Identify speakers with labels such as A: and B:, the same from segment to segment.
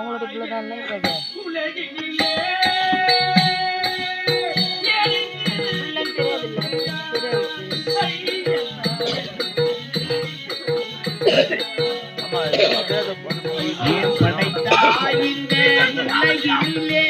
A: அவங்களோட பிள்ளை தான் இல்லை.
B: ஆமா படைத்தாய் உலகிலே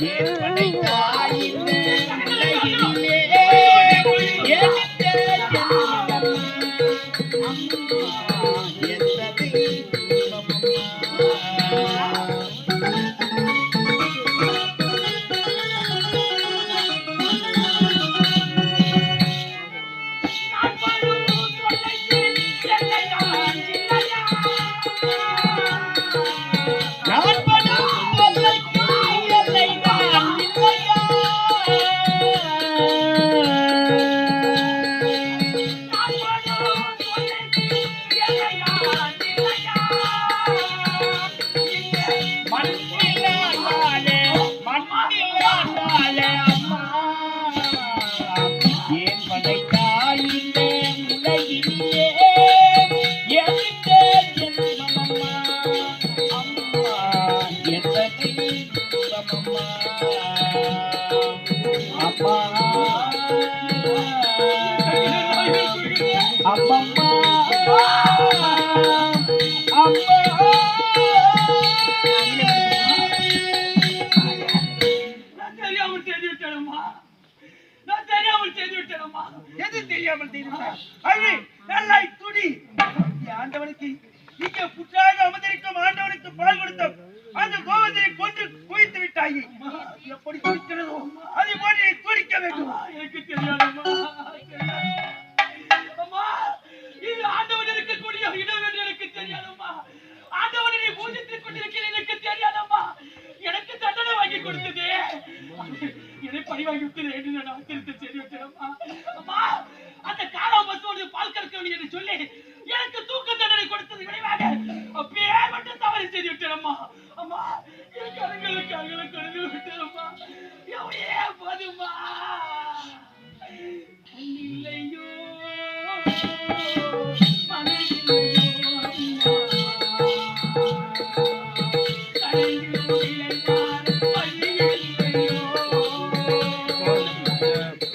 B: Yeah.
C: தெரியாமல் தெரியாமல்
B: துடி ஆண்டவனுக்கு இங்கே புற்றாக அமர்ந்திருக்கும் ஆண்டவனுக்கு பால் கொடுத்த அந்த கோபத்தை கொண்டு குவித்து விட்டாயி. எப்படி
C: குவிக்கிறதோ? அப்படின்னு சொல்லி எனக்கு தூக்க தண்டனை கொடுத்தது விளைவாக அப்பயே மட்டும் தவறு செய்து விட்டேனம்மா அம்மா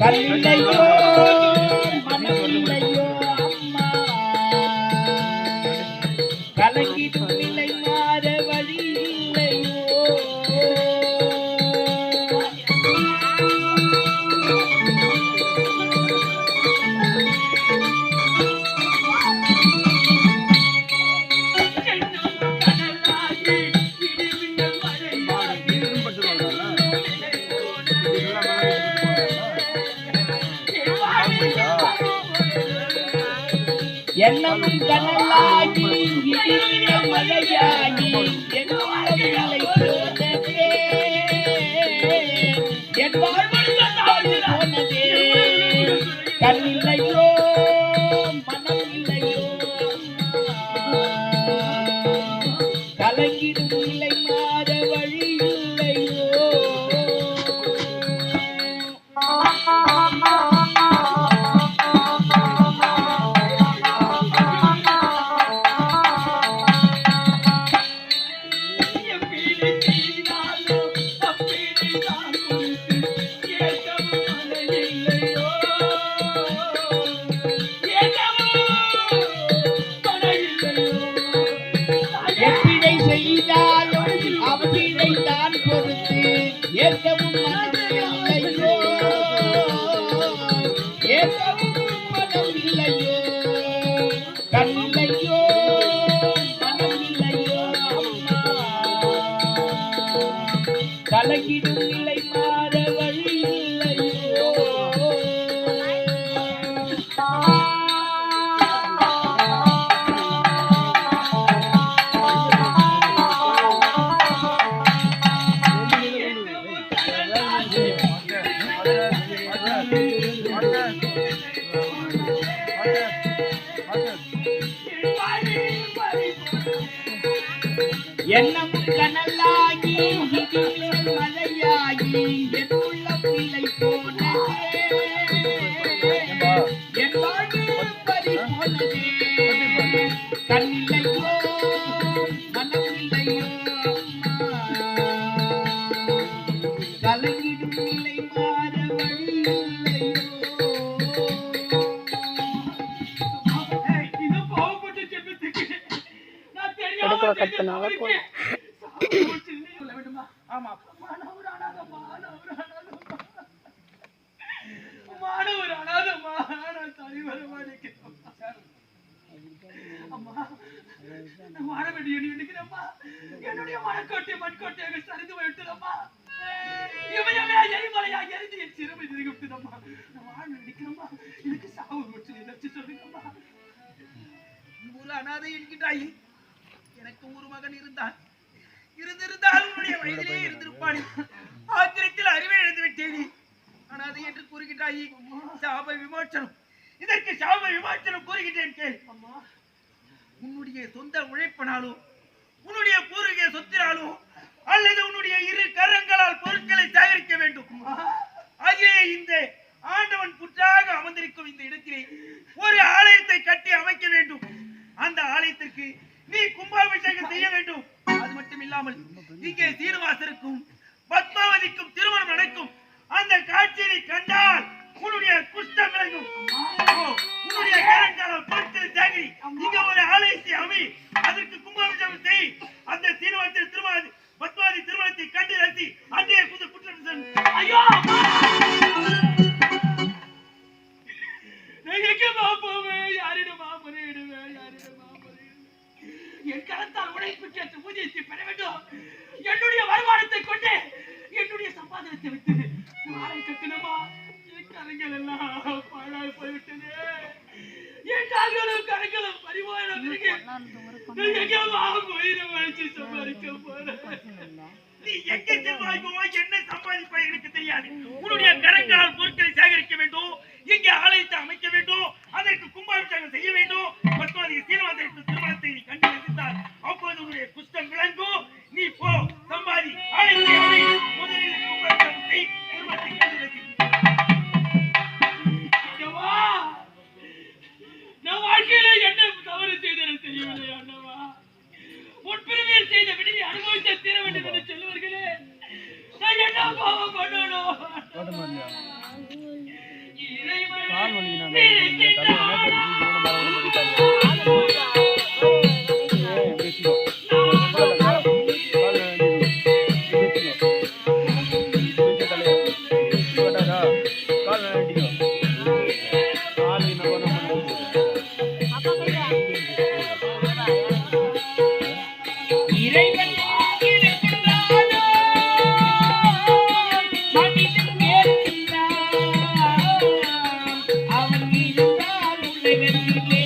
B: கல்லையோ வெள்ளம் கடலாகி மழையாகி வாழ
C: வேண்டிய நீ நினைக்கிறேம்மா. என்னுடைய மனக்கோட்டை மண்கோட்டையாக சரிந்து போய்விட்டதம்மா. இமயமே எரிமலையா எரிந்து என் சிறுமை திருகிவிட்டதம்மா. நான் வாழ நினைக்கிறேம்மா. எனக்கு சாவு போச்சு, ஏதாச்சும் சொல்லுங்கம்மா.
D: ஒரு அனாதை என்கின்றாய் எனக்கு ஒரு மகன் இருந்தான். இருந்திருந்தால் உன்னுடைய வயதிலே இருந்திருப்பான். ஆத்திரத்தில் அறிவை எழுந்துவிட்டேனே. அனாதை என்று கூறுகின்றாய் சாப விமோச்சனம். இதற்கு சாப விமோச்சனம் கூறுகின்றேன் கேள். உன்னுடைய சொந்த உழைப்பினாலோ உன்னுடைய பூர்வீக சொத்தினாலோ அல்லது உன்னுடைய இரு கரங்களால் பொருட்களை சேகரிக்க வேண்டும். ஆகிய இந்த ஆண்டவன் புற்றாக அமர்ந்திருக்கும் இந்த இடத்திலே ஒரு ஆலயத்தை கட்டி அமைக்க வேண்டும். அந்த ஆலயத்திற்கு நீ கும்பாபிஷேகம் செய்ய வேண்டும். அது மட்டும் இல்லாமல் இங்கே சீனிவாசருக்கும்
C: உழைப்பு கேட்டு ஊதியத்தை பெற வேண்டும் என்னுடைய வருமானத்தை கொண்டு என்னுடைய சம்பாதனத்தை விட்டு நாளை கட்டணமா கரங்கள் எல்லாம் பாழாய் போய்விட்டது என் கால்களும் கரங்களும் பறிவாயின பிறகு சம்பாதிக்க போறேன்
D: நீ எங்க என்ன எனக்கு தெரியாது. உன்னுடைய கரங்களால் பொருட்களை சேகரிக்க வேண்டும். இங்கே ஆலயத்தை அமைக்க வேண்டும். அதற்கு கும்பாபிஷேகம் செய்ய வேண்டும். மற்றும் சீனிவாசனுக்கு அப்போது உன்னுடைய குஷ்டம் விளங்கும். நீ போ சம்பாதி. முதலில்
C: வாழ்க்கையில என்ன தவறு செய்தேன் தெரியவில்லை அண்ணவா. செய்த விடுதி அனுபவித்த தீர வேண்டும் என்று சொல்லுவார்களே. நான் என்ன பாவம் பண்ணணும் இறைவன் இருந்தால்